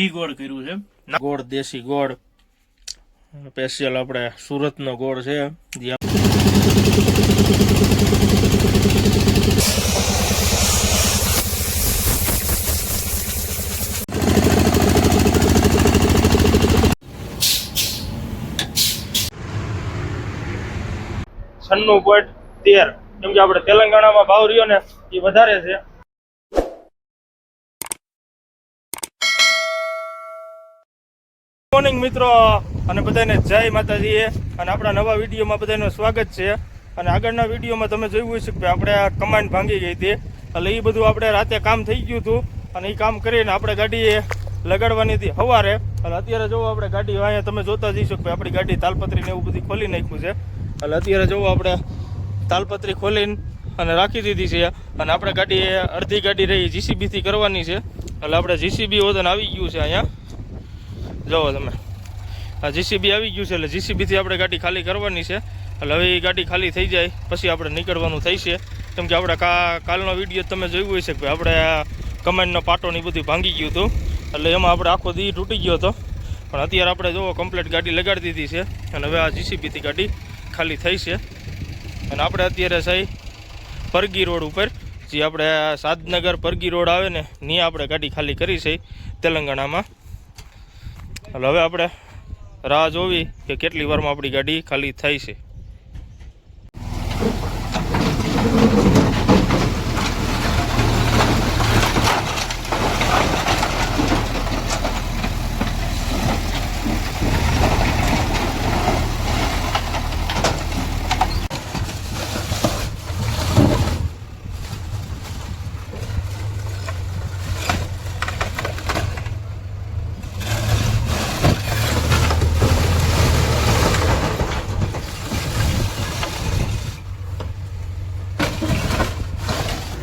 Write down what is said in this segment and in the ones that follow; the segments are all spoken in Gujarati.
ઘી ગોળ કર્યું છે. ગોળ દેશી ગોળ. સ્પેશિયલ આપણે સુરતનો ગોળ છે. જે છન્નું પોઈન્ટ તેર. કેમ કે આપણે તેલંગાણામાં ભાવ રહ્યો ને એ વધારે છે. મોર્નિંગ મિત્રો, અને બધાને જય માતાજી. અને આપણા નવા વિડીયોમાં બધાનું સ્વાગત છે. અને આગળના વિડીયોમાં તમે જોયું હશે કે આપણે આ કમાન્ડ ભાંગી ગઈ હતી. એટલે એ બધું આપણે રાતે કામ થઈ ગયું હતું. અને એ કામ કરીને આપણે ગાડી લગાડવાની હતી સવારે. એટલે અત્યારે જોવો આપણે ગાડી અહીંયા તમે જોતા જઈશો કે આપણી ગાડી તાલપત્રીને એવું બધું ખોલી નાખ્યું છે. એટલે અત્યારે જોવો આપણે તાલપત્રી ખોલીને અને રાખી દીધી છે. અને આપણે ગાડી અડધી ગાડી રહી જીસીબીથી કરવાની છે. એટલે આપણે જીસીબી વજન આવી ગયું છે અહીંયા. જુઓ તમે. આ જીસીબી આવી ગયું છે એટલે જીસીબીથી આપણે ગાડી ખાલી કરવાની છે. એટલે હવે એ ગાડી ખાલી થઈ જાય, પછી આપણે નીકળવાનું થઈ છે. કેમ કે આપણે કા, કાલનો વીડિયો તમે જોયું હોય છે કે આપણે કમાન્ડનો પાટો ને બધું ભાંગી ગયું હતું. એટલે એમાં આપણે આખો દી તૂટી ગયો હતો. પણ અત્યારે આપણે જુઓ કમ્પ્લીટ ગાડી લગાડી દીધી છે. અને હવે આ જીસીબીથી ગાડી ખાલી થઈ છે. અને આપણે અત્યારે સાહી પરગી રોડ ઉપર, જે આપણે સાદનગર પરગી રોડ આવે ને ત્યાં આપણે ગાડી ખાલી કરી છે, તેલંગાણામાં. એટલે હવે આપણે રાહ જોવી કે કેટલી વારમાં આપણી ગાડી ખાલી થાય છે.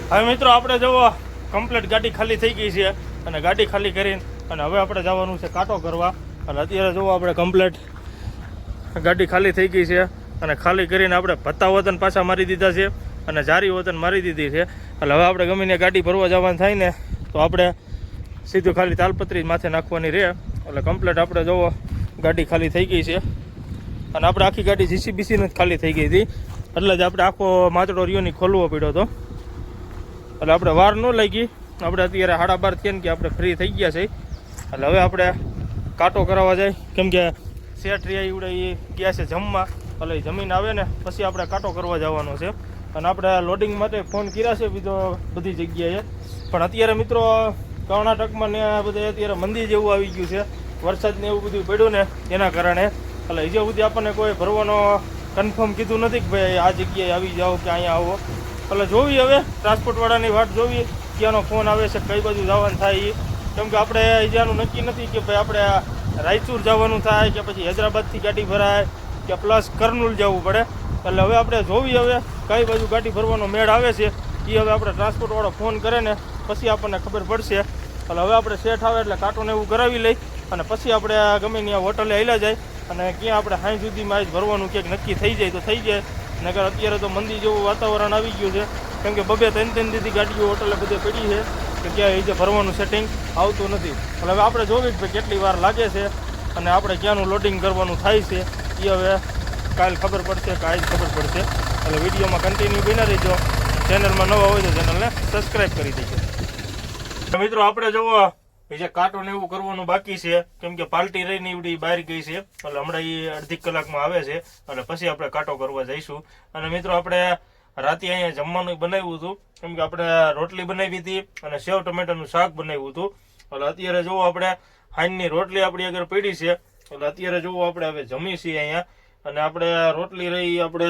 હવે મિત્રો, આપણે જુઓ કમ્પ્લીટ ગાડી ખાલી થઈ ગઈ છે અને ગાડી ખાલી કરીને અને હવે આપણે જવાનું છે કાંટો કરવા. અને અત્યારે જુઓ, આપણે કમ્પ્લીટ ગાડી ખાલી થઈ ગઈ છે અને ખાલી કરીને આપણે ભત્તા વતન પાછા મારી દીધા છે અને જારી વતન મારી દીધી છે. એટલે હવે આપણે ગમીને ગાડી ભરવા જવાનું થાય ને, તો આપણે સીધું ખાલી તાલપત્રી માથે નાખવાની રહે એટલે કમ્પ્લીટ આપણે જુઓ, ગાડી ખાલી થઈ ગઈ છે. અને આપણે આખી ગાડી જીસીબીસીને જ ખાલી થઈ ગઈ હતી. એટલે જ આપણે આખો માચડો રિયોની ખોલવો પડ્યો હતો. એટલે આપણે વાર ન લાગી. આપણે અત્યારે સાડા બાર થયા કે આપણે ફ્રી થઈ ગયા છે. એટલે હવે આપણે કાંટો કરાવવા જાય. કેમ કે શેઠ રહ્યા એવડે એ ગયા છે જમવા. એટલે જમીન આવે ને પછી આપણે કાંટો કરવા જવાનો છે. અને આપણે લોડિંગ માટે ફોન કર્યા છે બીજો બધી જગ્યાએ. પણ અત્યારે મિત્રો કર્ણાટકમાં ને બધે અત્યારે મંદિર જેવું આવી ગયું છે. વરસાદ ને એવું બધું પડ્યું ને એના કારણે. એટલે હજી સુધી આપણને કોઈ ભરવાનો કન્ફર્મ કીધું નથી કે ભાઈ આ જગ્યાએ આવી જાઓ કે અહીંયા આવો. એટલે જોવી હવે ટ્રાન્સપોર્ટવાળાની વાટ જોવી ક્યાંનો ફોન આવે છે, કઈ બાજુ જવાનું થાય એ કેમ કે આપણે અહીંયાનું નક્કી નથી કે ભાઈ આપણે રાયચૂર જવાનું થાય કે પછી હૈદરાબાદથી ગાડી ભરાય કે પ્લસ કરનૂલ જવું પડે. એટલે હવે આપણે જોવી હવે કઈ બાજુ ગાડી ભરવાનો મેળ આવે છે એ હવે આપણે ટ્રાન્સપોર્ટવાળો ફોન કરે ને પછી આપણને ખબર પડશે. એટલે હવે આપણે સેટ આવે એટલે કાંટોને એવું કરાવી લઈ અને પછી આપણે ગમે ત્યાં હોટલે હેલા જાય અને ક્યાં આપણે સાંજ સુધીમાં જ ભરવાનું ક્યાંક નક્કી થઈ જાય તો થઈ જાય. નગર અત્યારે તો મંદી જેવું વાતાવરણ આવી ગયું છે. કેમ કે બબે ત્રણ ત્રણ દીધી ગાડીઓ હોટલે બધે પડી છે કે ક્યાં એ જે ભરવાનું સેટિંગ આવતું નથી. એટલે હવે આપણે જોવી કે કેટલી વાર લાગે છે અને આપણે ક્યાંનું લોડિંગ કરવાનું થાય છે એ હવે કાલ ખબર પડશે કે આજ ખબર પડશે. એટલે વિડીયોમાં કન્ટિન્યુ બના રહીજો. ચેનલમાં નવા હોય તો ચેનલને સબસ્ક્રાઈબ કરી દેજો. મિત્રો, આપણે જોવો એ જે કાંટો એવું કરવાનું બાકી છે. કેમ કે પાર્ટી રહીને એવડી બહાર ગઈ છે. એટલે હમણાં એ અડધી કલાકમાં આવે છે. એટલે પછી આપણે કાંટો કરવા જઈશું. અને મિત્રો, આપણે રાતે અહીંયા જમવાનું બનાવ્યું હતું. કેમ કે આપણે રોટલી બનાવી હતી અને સેવ ટમેટાનું શાક બનાવ્યું હતું. એટલે અત્યારે જોવો આપણે હાંજની રોટલી આપણી આગળ પડી છે. એટલે અત્યારે જોવો આપણે હવે જમી છીએ અહીંયા. અને આપણે રોટલી રહી આપણે,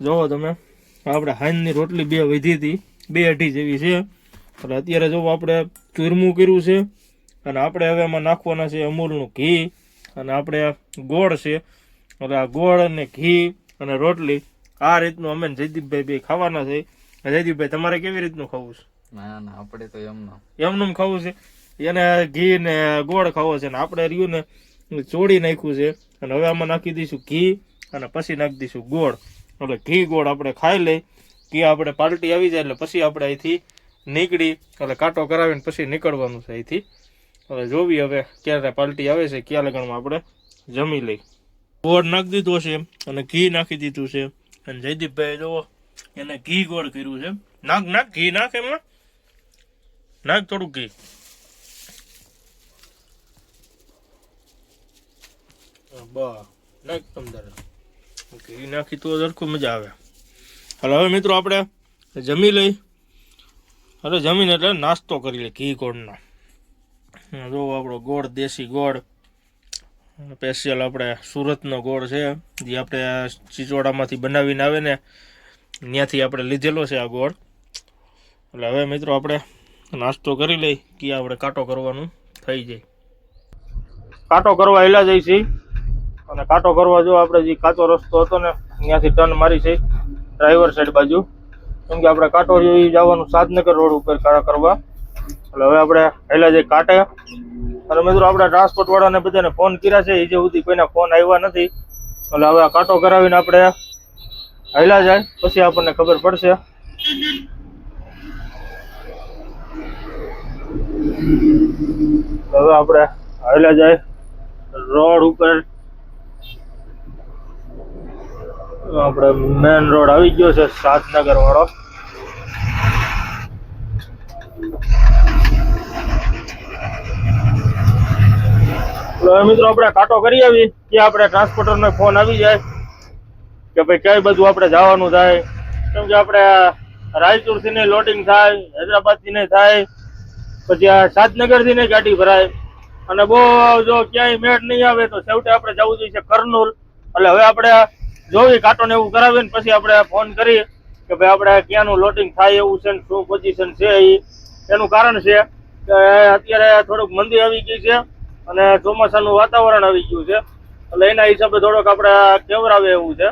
જોવો તમે, આપણે હાંજની રોટલી બે વધી હતી. બે અઢી જેવી છે. એટલે અત્યારે જોવો આપણે ચૂરમું કર્યું છે. અને આપણે હવે એમાં નાખવાના છે અમૂલનું ઘી. અને આપણે ગોળ છે. એટલે આ ગોળ અને ઘી અને રોટલી આ રીતનું અમે જયદીપભાઈ બે ખાવાના છે. જયદીપભાઈ તમારે કેવી રીતનું ખાવું છે? ના ના આપણે તો એમનું. એમનું ખાવું છે. એને ઘી ને ગોળ ખાવો છે. ને આપણે રહ્યું ને ચોળી નાખ્યું છે. અને હવે આમાં નાખી દઈશું ઘી અને પછી નાખી દઈશું ગોળ. એટલે ઘી ગોળ આપણે ખાઈ લઈ. ઘી આપણે પાર્ટી આવી જાય એટલે પછી આપણે અહીંથી નીકળી એટલે કાંટો કરાવીને પછી નીકળવાનું છે અહીંથી. હવે જોવી હવે ક્યારે પાલટી આવે છે, ક્યાં લગણમાં આપણે જમી લઈ. ગોળ નાખી દીધો છે અને ઘી નાખી દીધું છે અને જયદીપભાઈ જો એને ઘી ગોળ કર્યું છે નાખ નાખ, ઘી નાખ એમાં. નાખ થોડુંક ઘી. બા, નાખ તમદાર ઘી નાખી તો સરખું મજા આવે. હાલ, હવે મિત્રો, આપણે જમી લઈ. અરે જમીન એટલે નાસ્તો કરી લે, ઘી ગોળનો. જો આપણો ગોળ, દેશી ગોળ. સ્પેશિયલ આપણે સુરતનો ગોળ છે, જે આપણે ચીચોડામાંથી બનાવીને આવે ને, ત્યાંથી આપણે લીધેલો છે આ ગોળ. એટલે હવે મિત્રો આપણે નાસ્તો કરી લઈ કે આપણે કાંટો કરવાનું થઈ જાય. કાંટો કરવા એલા જઈ છીએ. અને કાંટો કરવા જો આપણે જે કાચો રસ્તો હતો ને, ત્યાંથી ટર્ન મારી છે, ડ્રાઈવર સાઈડ બાજુ. કેમ કે આપણે કાંટો જોઈ જવાનું સાધનગર રોડ ઉપર કરવા. એટલે હવે આપણે હેલા જે કાંટે. અને મિત્રો આપણે ટ્રાન્સપોર્ટ વાળાને બધાને ફોન કર્યા છે, એ જે સુધી કોઈના ફોન આવ્યા નથી. એટલે હવે આ કાંટો કરાવીને આપણે હાલ્યા જાય, પછી આપણને ખબર પડશે. હવે આપણે હાલ્યા જાય રોડ ઉપર. આપણે મેન રોડ આવી ગયો છે સાતનગર વાળો. મિત્રો આપણે કાંટો કરી આવી કે આપણે ટ્રાન્સપોર્ટરનો ફોન આવી જાય કે ભાઈ કઈ બધું આપણે જવાનું થાય. કેમ કે આપણે રાયચુરથી ને લોડિંગ થાય હૈદરાબાદથી ને થાય, પછી આ સાતનગરથી ને ગાડી ભરાય. અને બહુ જો ક્યાંય મેળ નહીં આવે તો છેવટે આપણે જવું જોઈએ કરનૂલ. એટલે હવે આપણે જોવી કાંટો ને એવું કરાવીને પછી આપણે ફોન કરી કે ભાઈ આપણે ક્યાંનું લોટિંગ થાય એવું છે ને શું પોઝિશન છે એ એનું કારણ છે કે અત્યારે થોડુંક મંદી આવી ગઈ છે અને ચોમાસાનું વાતાવરણ આવી ગયું છે. એટલે એના હિસાબે થોડોક આપણે કેવરાવે એવું છે.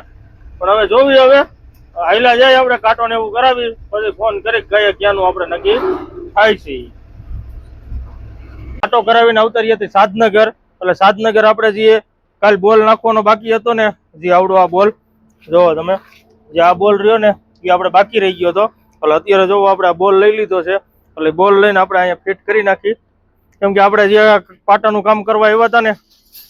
પણ હવે જોવી હવે. હાઈલા જાય આપણે કાંટો ને એવું કરાવી, પછી ફોન કરી કહીએ ક્યાંનું આપણે નક્કી થાય છે કાંટો કરાવીને અવતરીએ હતી સાધનગર. એટલે સાધનગર આપણે જઈએ કાલ બોલ નાખવાનો બાકી હતો ને જે આવડો આ બોલ. જોવો તમે, જે આ બોલ રહ્યો ને, એ આપણે બાકી રહી ગયો હતો. એટલે અત્યારે જોવો આપણે આ બોલ લઈ લીધો છે. એટલે બોલ લઈને આપણે અહીંયા ફિટ કરી નાખી. કેમ કે આપણે જે પાટાનું કામ કરવા આવ્યા હતા ને,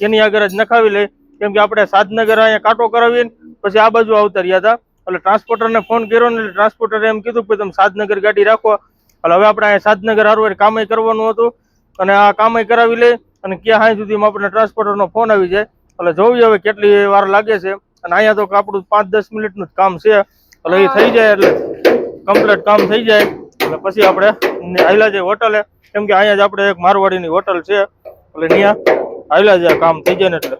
એની આગળ જ નખાવી લઈ. કેમ કે આપણે સાધનગર અહીંયા કાંટો કરાવીને પછી આ બાજુ અવતર્યા હતા. એટલે ટ્રાન્સપોર્ટરને ફોન કર્યો ને ટ્રાન્સપોર્ટરે એમ કીધું કે તમે સાધનગર ગાડી રાખો. એટલે હવે આપણે અહીંયા સાધનગર હારું કામે કરવાનું હતું. અને આ કામે કરાવી લઈ અને ક્યાં હાઈ સુધીમાં આપણને ટ્રાન્સપોર્ટરનો ફોન આવી જાય. એટલે જોઈએ હવે કેટલી વાર લાગે છે. અને અહીંયા તો આપણું પાંચ દસ મિનિટનું જ કામ છે. એટલે એ થઈ જાય એટલે કમ્પ્લીટ કામ થઈ જાય. એટલે પછી આપણે હાઈલા જઈએ હોટલે. કેમ કે અહીંયા જ આપણે એક મારવાડીની હોટલ છે. એટલે ત્યાં હાઈલા જાય, કામ થઈ જાય ને એટલે.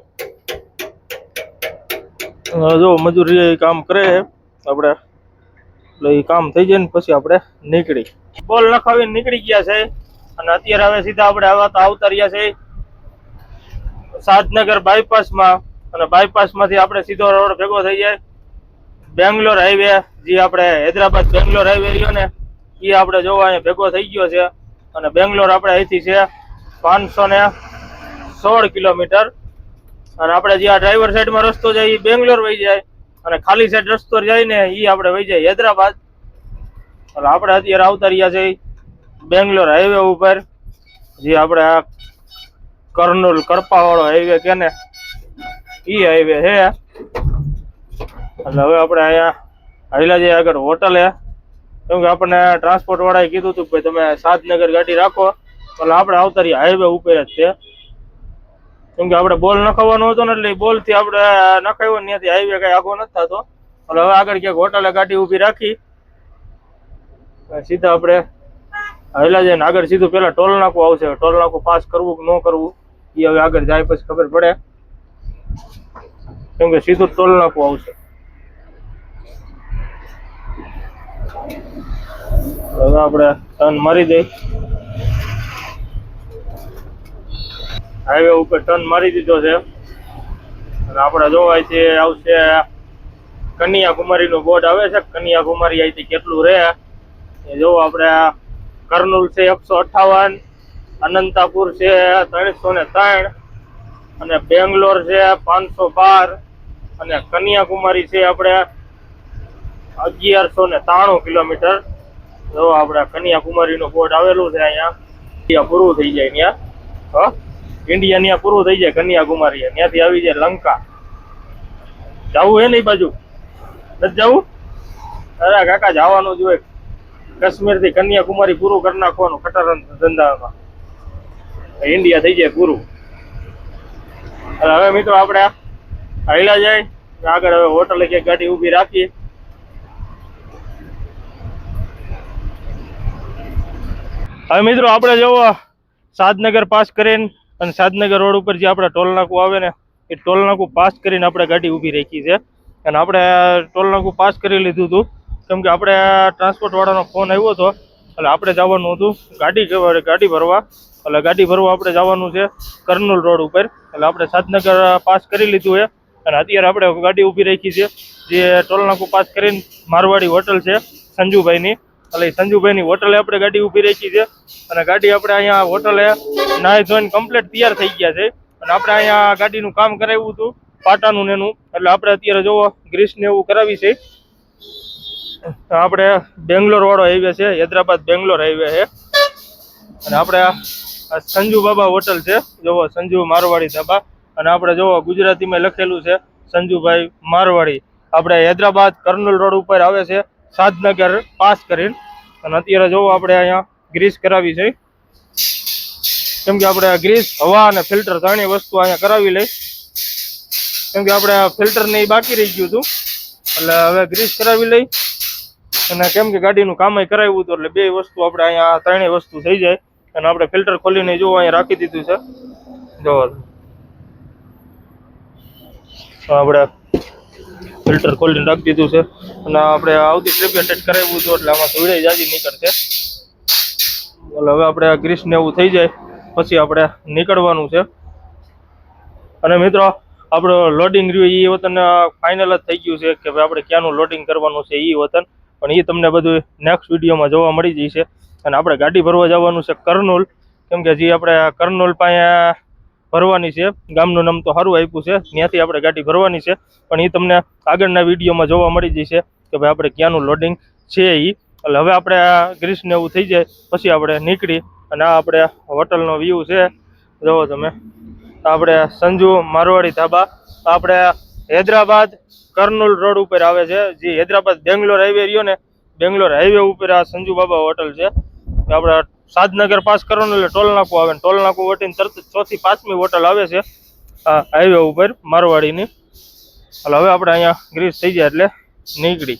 જો મજૂરી કામ કરે, આપણે એટલે એ કામ થઈ જાય ને પછી આપણે નીકળી. બોલ નખાવીને નીકળી ગયા છે. અને અત્યારે હવે સીધા આપણે આવા તો આવતા રહ્યા છે. સાદનગર બાયપાસમાં અને બાયપાસમાંથી આપણે સીધો રોડ ભેગો થઈ જાય. બેંગ્લોર હાઈવે, જે આપણે હૈદરાબાદ બેંગ્લોર હાઈવે રહ્યો ને, એ આપણે જોવા અહીંયા ભેગો થઈ ગયો છે. અને બેંગ્લોર આપણે અહીંથી છે પાંચસો ને સોળ કિલોમીટર. અને આપણે જે આ ડ્રાઈવર સાઈડમાં રસ્તો જાય, એ બેંગ્લોર વહી જાય. અને ખાલી સાઈડ રસ્તો જાય ને, એ આપણે વહી જાય હૈદરાબાદ. એટલે આપણે અત્યારે આવતા રહ્યા છે બેંગ્લોર હાઈવે ઉપર, જે આપણે આ કરનૂલ, કરપાવાળો હાઈવે કે ને ઈ હાઈવે છે. એટલે હવે આપણે અહીંયા હાઈલા જઈએ આગળ હોટલે. કેમ કે આપણને ટ્રાન્સપોર્ટ વાળાએ કીધું હતું કે તમે સાતનગર ગાડી રાખો. એટલે આપણે આવતા રહીએ હાઈવે ઉપર જ છે. કેમ કે આપણે બોલ નખાવવાનો હતો ને એટલે બોલથી આપણે નખાવ્યો ત્યાંથી હાઈવે કઈ આગો નથી થતો. એટલે હવે આગળ ક્યાંક હોટલે ગાડી ઊભી રાખી. સીધા આપણે હાઈલા જઈને આગળ સીધું પેલા ટોલ નાકું આવશે. ટોલ નાકું પાસ કરવું કે ન કરવું? એ હવે આગળ જાય પછી ખબર પડે. કેમ કે સીધું ટોલ નાખવું આવશે. હવે ટર્ન મારી દઈ હાઈવે ઉપર ટર્ન મારી દીધો છે. અને આપણે જોવાય છે આવશે કન્યાકુમારી નું બોર્ડ આવે છે. કન્યાકુમારી અહીંથી કેટલું રહે. એ જોવો આપણે કર્નુલ છે એકસો અઠાવન. અનંતાપુર છે ત્રણસો ને ત્રણ, અને બેંગ્લોર છે પાંચસો બાર, અને કન્યાકુમારી છે આપણે અગિયારસો ને ત્રાણું કિલોમીટર. જો આપણે કન્યાકુમારીનું બોર્ડ આવેલું છે અહીંયા, ત્યાં પૂરું થઈ જાય ત્યાં. હ? ઇન્ડિયા ત્યાં પૂરું થઈ જાય કન્યાકુમારી. ત્યાંથી આવી જાય લંકા. જવું હે નહીં બાજુ? નથી જવું? અરે કાકા, જવાનું જ હોય. કાશ્મીરથી કન્યાકુમારી પૂરું કરી નાખવાનું ખટારણ ધંધામાં. ઇન્ડિયા થઈ જાય પૂરું. હવે મિત્રો આપણે હાઈલા જાય, આગળ હવે હોટલ કે ગાડી ઊભી રાખીએ. હવે મિત્રો આપણે જવો સાદનગર પાસ કરીને અને સાદનગર રોડ ઉપર જે આપણે ટોલ નાકું આવે ને, એ ટોલ નાકું પાસ કરીને આપણે ગાડી ઊભી રાખી છે. અને આપણે ટોલ નાકું પાસ કરી લીધું હતું. કેમ કે આપણે ટ્રાન્સપોર્ટ વાળાનો ફોન આવ્યો હતો. એટલે આપણે જવાનું હતું. ગાડી ગાડી ભરવા. એટલે ગાડી ભરવા આપણે જવાનું છે કર્નુલ રોડ ઉપર. એટલે આપણે સાધનગર પાસ કરી લીધું છે. અને અત્યારે આપણે ગાડી ઊભી રાખી છે. જે ટોલનાકુ પાસ કરીને મારવાડી હોટલ છે સંજુભાઈની. એટલે સંજુભાઈની હોટલે આપણે ગાડી ઊભી રાખી છે. અને ગાડી આપણે અહીંયા હોટલે નાહી ધોઈને કમ્પ્લીટ તૈયાર થઈ ગયા છે. અને આપણે અહીંયા ગાડીનું કામ કરાવ્યું હતું, પાટાનું ને એનું. એટલે આપણે અત્યારે જોવો ગ્રીસ ને એવું કરાવી છે. આપણે બેંગ્લોર વાળો હાઈવે છે, હૈદરાબાદ બેંગ્લોર હાઈવે છે. અને આપણે આ સંજુ બાબા હોટલ છે. જોવો સંજુ મારવાડી ધાબા. અને આપણે જોવો ગુજરાતીમાં લખેલું છે, સંજુભાઈ મારવાડી. આપણે હૈદરાબાદ કર્નલ રોડ ઉપર આવે છે, સાધનગર પાસ કરીને. અને અત્યારે જોવો આપણે અહીંયા ગ્રીસ કરાવી છે. કેમ કે આપણે ગ્રીસ, હવા અને ફિલ્ટર ત્રણેય વસ્તુ અહીંયા કરાવી લઈ. કેમ કે આપણે ફિલ્ટર ને બાકી રહી ગયું હતું. એટલે હવે ગ્રીસ કરાવી લઈ. અને કેમ કે ગાડીનું કામ કરાવ્યું હતું, એટલે બે વસ્તુ આપણે અહીંયા, ત્રણેય વસ્તુ થઈ જાય. અને આપણે ફિલ્ટર ખોલીને જો અહીંયા રાખી દીધું છે. જો. આપણે ફિલ્ટર ખોલીને રાખી દીધું છે. અને આપણે આવતી ટ્રીપે સેટ કરાવ્યું હતું એટલે આમાં સુવિધા જાજી નીકળશે. એટલે હવે આપણે ગ્રીસ ને એવું થઈ જાય. પછી આપણે નીકળવાનું છે. અને મિત્રો, આપણો લોડિંગ રહ્યું એ વતન ફાઇનલ જ થઈ ગયું છે કે ભાઈ આપણે ક્યાંનું લોડિંગ કરવાનું છે એ વતન. પણ એ તમને બધું નેક્સ્ટ વિડીયોમાં જોવા મળી જશે. અને આપણે ગાડી ભરવા જવાનું છે કરનૂલ. કેમ કે જે આપણે કરનૂલ પાસે ભરવાની છે. ગામનું નામ તો સારું આપ્યું છે. ત્યાંથી આપણે ગાડી ભરવાની છે. પણ એ તમને આગળના વિડીયોમાં જોવા મળી જશે કે ભાઈ આપણે ક્યાંનું લોડિંગ છે એ એટલે હવે આપણે ગ્રીસને એવું થઈ જાય, પછી આપણે નીકળી અને આ આપણે હોટલનો વ્યૂ છે. જોવો તમે. આપણે સંજુ મારવાડી ધાબા. આપણે હૈદરાબાદ કર્નૂલ રોડ ઉપર આવે છે. જે હૈદરાબાદ બેંગ્લોર હાઈવે રહ્યો ને બેંગ્લોર હાઈવે ઉપર આ સંજુ બાબા હોટલ છે. આપણે સાધનગર પાસ કરવાનું એટલે ટોલ નાકું આવે ને ટોલ નાકું વટીને તરત ચોથી પાંચમી હોટલ આવે છે આ હાઈવે ઉપર, મારવાડીની. એટલે હવે આપણે અહીંયા ગ્રીસ થઈ જાય એટલે નીકળી.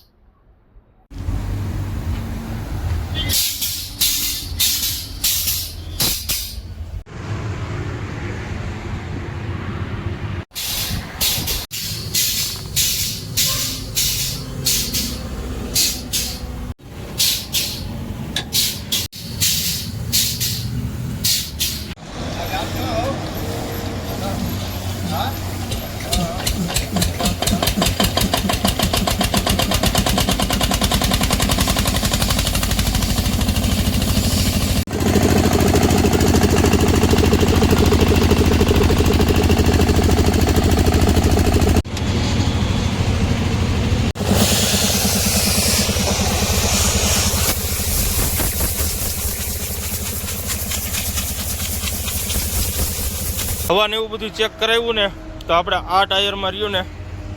ને એવું બધું ચેક કરાવ્યું ને, તો આપણે આ ટાયરમાં રહ્યું ને,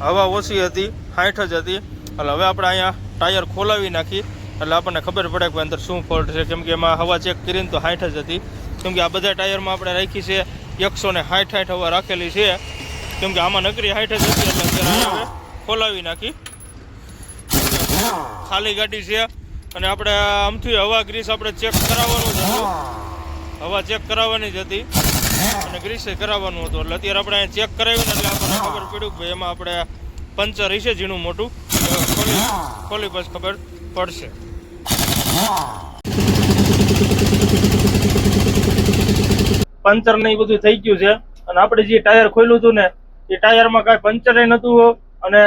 હવા ઓછી હતી સાઠ જ હતી. એટલે હવે આપણે અહીંયા ટાયર ખોલાવી નાખી. એટલે આપણને ખબર પડે કે અંદર શું ફોલ્ટ છે. કેમ કે એમાં હવા ચેક કરીને તો સાઠ જ હતી. કેમ કે આ બધા ટાયરમાં આપણે રાખી છે, એકસો ને સાઠ સાઠ હવા રાખેલી છે. કેમ કે આમાં નકરી સાઠ જ હતી, એટલે ખોલાવી નાખી. ખાલી ગાડી છે. અને આપણે આમથી હવા ગ્રીસ આપણે ચેક કરાવવાનું હતું. હવા ચેક કરાવવાની જ હતી. અને ગ્રીસે કરાવવાનું હતું. એટલે અત્યારે આપણે ચેક કરાવ્યું ને એટલે આપણને ખબર પડ્યું કે એમાં આપણે પંચર હશે ઝીણું મોટું. ખોલી ખોલી પછી ખબર પડશે. પંચર ને એ બધું થઈ ગયું છે. અને આપણે જે ટાયર ખોલ્યું હતું ને એ ટાયરમાં કાંઈ પંચર નહોતું અને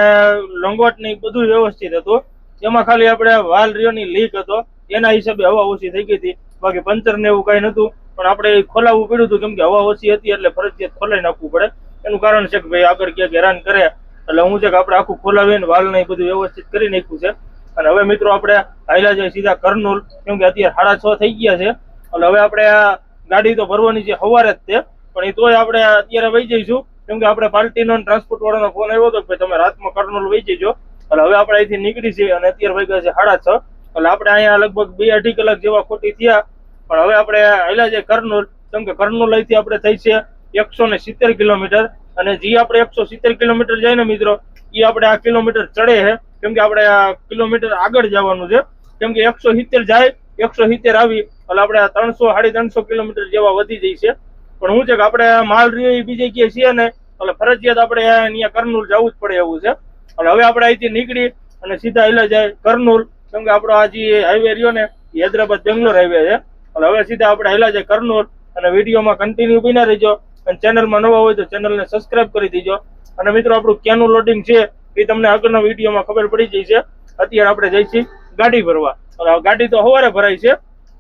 લંગોટ ને બધું વ્યવસ્થિત હતું. એમાં ખાલી આપણે વાલ રિયોની લીક હતો. એના હિસાબે હવા ઓછી થઈ ગઈ હતી. બાકી પંચર ને એવું કાંઈ નહોતું પણ આપણે ખોલાવવું પડ્યું હતું કેમ કે હવા ઓછી હતી એટલે ફરજિયાત ખોલાવી નાખવું પડે. એનું કારણ છે કે ભાઈ આગળ ક્યાંક હેરાન કરે, એટલે હું છે કે આપણે આખું ખોલાવીને વાલ ને બધું વ્યવસ્થિત કરી નાખ્યું છે. અને હવે મિત્રો આપણે હાઈલા જાય સીધા કરનૂલ કેમ કે અત્યારે સાડા છ થઈ ગયા છે. એટલે હવે આપણે આ ગાડી તો ભરવાની છે સવારે જ તે, પણ એ તોય આપણે અત્યારે વહી જઈશું. કેમ કે આપણે પાર્ટીનો ટ્રાન્સપોર્ટ વાળાનો ફોન આવ્યો હતો કે ભાઈ તમે રાતમાં કર્નૂલ વહી જજો. એટલે હવે આપણે અહીંથી નીકળી છીએ અને અત્યારે વહી ગયા છે સાડા છ. એટલે આપણે અહીંયા લગભગ બે અઢી કલાક જેવા ખોટી થયા. પણ હવે આપણે આવેલા છે કર્નૂલ કેમ કે કર્નૂલ અહીંથી આપણે થઈ છે એકસો ને સિત્તેર કિલોમીટર. અને જે આપણે એકસો સિત્તેર કિલોમીટર જાય ને મિત્રો એ આપણે આ કિલોમીટર ચડે છે. કેમ કે આપણે આ કિલોમીટર આગળ જવાનું છે. કેમ કે એકસો સિત્તેર જાય, એકસો સિત્તેર આવી, એટલે આપણે આ ત્રણસો, સાડી ત્રણસો કિલોમીટર જેવા વધી જાય છે. પણ હું છે કે આપણે માલ રહ્યો એ બીજે ક્યાંય છીએ ને, એટલે ફરજિયાત આપણે અહીંયા કર્નૂલ જવું જ પડે એવું છે. એટલે હવે આપણે અહીંથી નીકળી અને સીધા એટલે જાય કર્નૂલ કેમ કે આપણો આ જે હાઈવે રહ્યો ને હૈદરાબાદ બેંગ્લોર હાઈવે છે. એટલે હવે સીધા આપણે હેલા જાય કરનૂર. અને વિડીયોમાં કન્ટિન્યુ બિના રહેજો. અને ચેનલમાં નવા હોય તો ચેનલને સબસ્ક્રાઇબ કરી દેજો. અને મિત્રો, આપણું ક્યાંનું લોડિંગ છે એ તમને આગળના વિડીયોમાં ખબર પડી જાય છે. અત્યારે આપણે જઈશું ગાડી ભરવા. અને ગાડી તો સવારે ભરાય છે,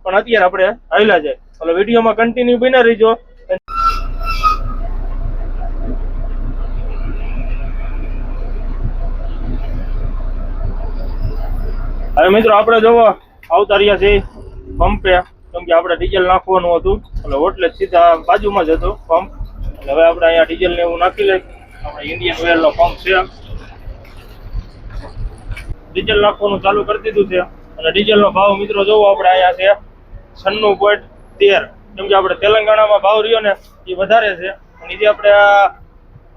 પણ અત્યારે આપણે હેલા જાય એટલે વિડીયોમાં કન્ટિન્યુ બિના રહીજો. હવે મિત્રો, આપણે જોવો, આવતા રહ્યા છીએ પંપે. કેમ કે આપણે ડીઝલ નાખવાનું હતું. એટલે હોટલે સીધા બાજુમાં જ હતું પંપ એટલે હવે આપણે અહીંયા ડીઝલ ને એવું નાખી લઈ. આપણે ઇન્ડિયન ઓઇલ નો પંપ છે. ડીઝલ નાખવાનું ચાલુ કરી દીધું છે. અને ડીઝલ નો ભાવ મિત્રો જોવો આપણે અહીંયા છે. છન્નું પોઈન્ટ તેર. કેમ કે આપણે તેલંગાણામાં ભાવ રહ્યો ને એ વધારે છે. અને જે આપણે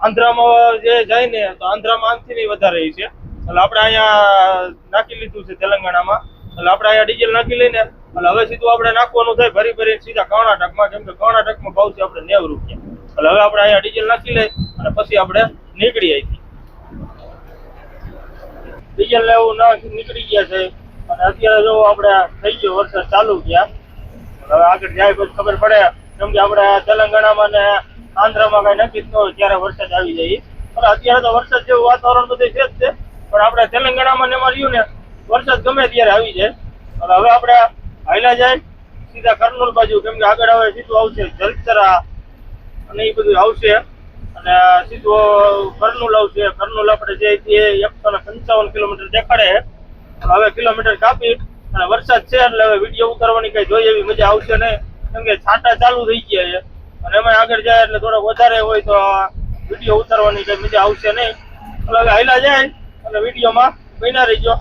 આંધ્રામાં જે જાય ને તો આંધ્રામાં આનથી વધારે છે. એટલે આપણે અહીંયા નાખી લીધું છે તેલંગાણામાં. એટલે આપણે અહીંયા ડીઝલ નાખી લઈને એટલે હવે સીધું આપણે નાખવાનું થાય ભરી ભરી સીધા કર્ણાટકમાં કેમ કે કર્ણાટકમાં ભાવ છે આપણે નેવ રૂપિયા. એટલે હવે આપણે અહીંયા ડીઝલ નાખી લઈ, અને પછી આપણે નીકળી આવી ડીઝલ લેવું ના નીકળી ગયા છે. અને અત્યારે જો આપણે થઈ ગયો વરસાદ ચાલુ ગયા હવે આગળ જાય પછી ખબર પડે, કેમ કે આપણે તેલંગાણામાં ને આંધ્રમાં કઈ નક્કી જ હોય ત્યારે વરસાદ આવી જાય. પણ અત્યારે તો વરસાદ જેવું વાતાવરણ બધું છે જ છે. પણ આપણે તેલંગાણામાં ને એમાં રહ્યું ને વરસાદ ગમે ત્યારે આવી જાય. અને હવે આપણે હાઈલા જાય. સીધા કર્નુલ બાજુ, કેમ કે આગળ હવે સીધું આવશે જલચરા અને એ બધું આવશે. અને સીધું કર્નૂલ આવશે. કર્નૂલ આપણે જે છે એકસો ને પંચાવન કિલોમીટર દેખાડે હવે કિલોમીટર કાપી અને વરસાદ છે એટલે હવે વીડિયો ઉતારવાની કઈ જોઈએ એવી મજા આવશે નહીં. કેમ કે છાંટા ચાલુ થઈ ગયા છે. અને એમાં આગળ જાય એટલે થોડોક વધારે હોય તો વીડિયો ઉતારવાની કઈ મજા આવશે નહીં. એટલે હાલ્યા જાય અને વિડીયોમાં બન્યા રહીજો.